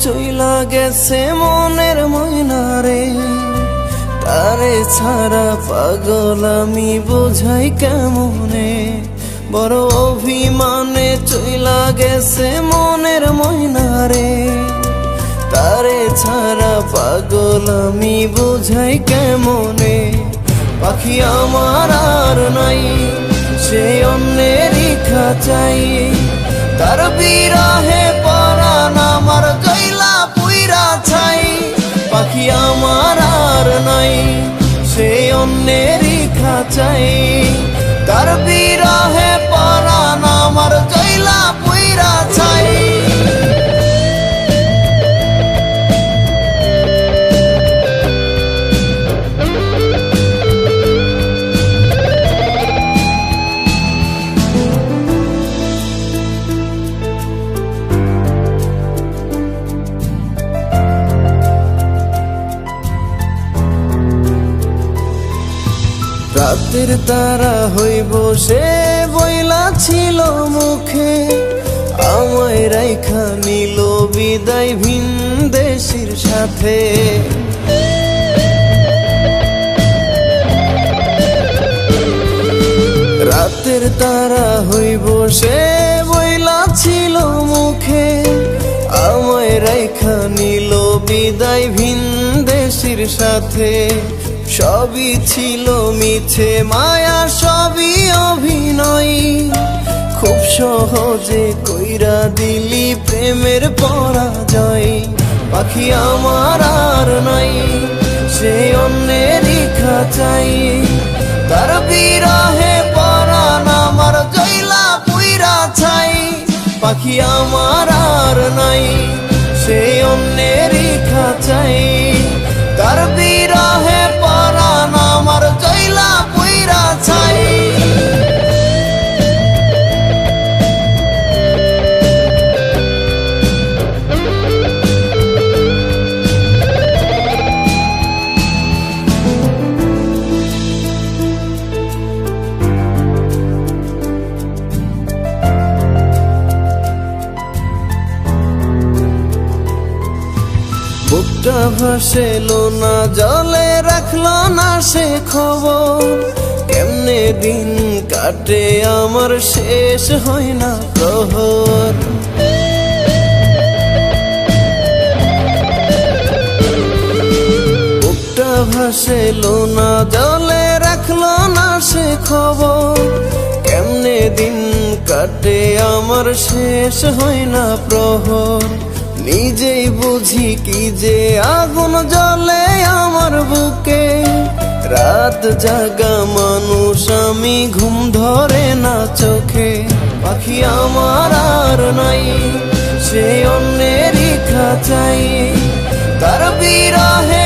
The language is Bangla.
চইলা গেছে মনের ময়নারে তারে ছাড়া পাগল আমি বোঝাই কেমনে? বড় অভিমানে চইলা গেছে মনের ময়নারে তারে ছাড়া পাগল আমি বোঝাই কেমনে? পাখি আমার আর নাই, সে অন্যেরই খাঁচাই। তার বিরাহে পরাণ সে অন্যেরই খাঁচাই তার বিরহে পরাণ আমার জৈলা পুইরা ছাই রাতের তারা হইব সে বইলা ছিল মুখে। আমায় রাইখা নিল বিদায় ভিন দেশির সাথে। রাতের তারা হইব সে বইলা ছিল মুখে। আমায় রাইখা নিল বিদায় ভিন দেশির সাথে। সবই ছিল মিছে, মায়া সবই অভিনয়। খুব সহজে কইরা দিলি প্রেমের পরাজয়। পাখি আমার আর নাই, সে অন্যেরই চাই। তার বিরহে পরাণ আমার জৈলা পুইরা ছাই। পাখি আমার আর নাই, সে অন্যেরই চাই। তার বিরহে বুকটা ভাসেলো না, জলে রাখল না সে খবর। কেমনে দিন কাটে আমার শেষ হয় না প্রহর। বুকটা ভাসেলো না, জলে রাখল না সে খবর। কেমনে দিন কাটে আমার শেষ হয় না প্রহর। নিজেই বুঝি কি যে আগুন জ্বলে আমার বুকে। রাত জাগা মানুষ, আমি ঘুম ধরে না চোখে। পাখি আমার আর নাই, সে অন্যেরই খাঁচাই তার বিরহে